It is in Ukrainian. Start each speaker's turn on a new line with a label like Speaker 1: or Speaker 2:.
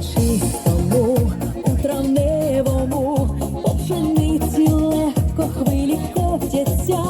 Speaker 1: чистому, у травневому, по пшениці легко хвилі котяться,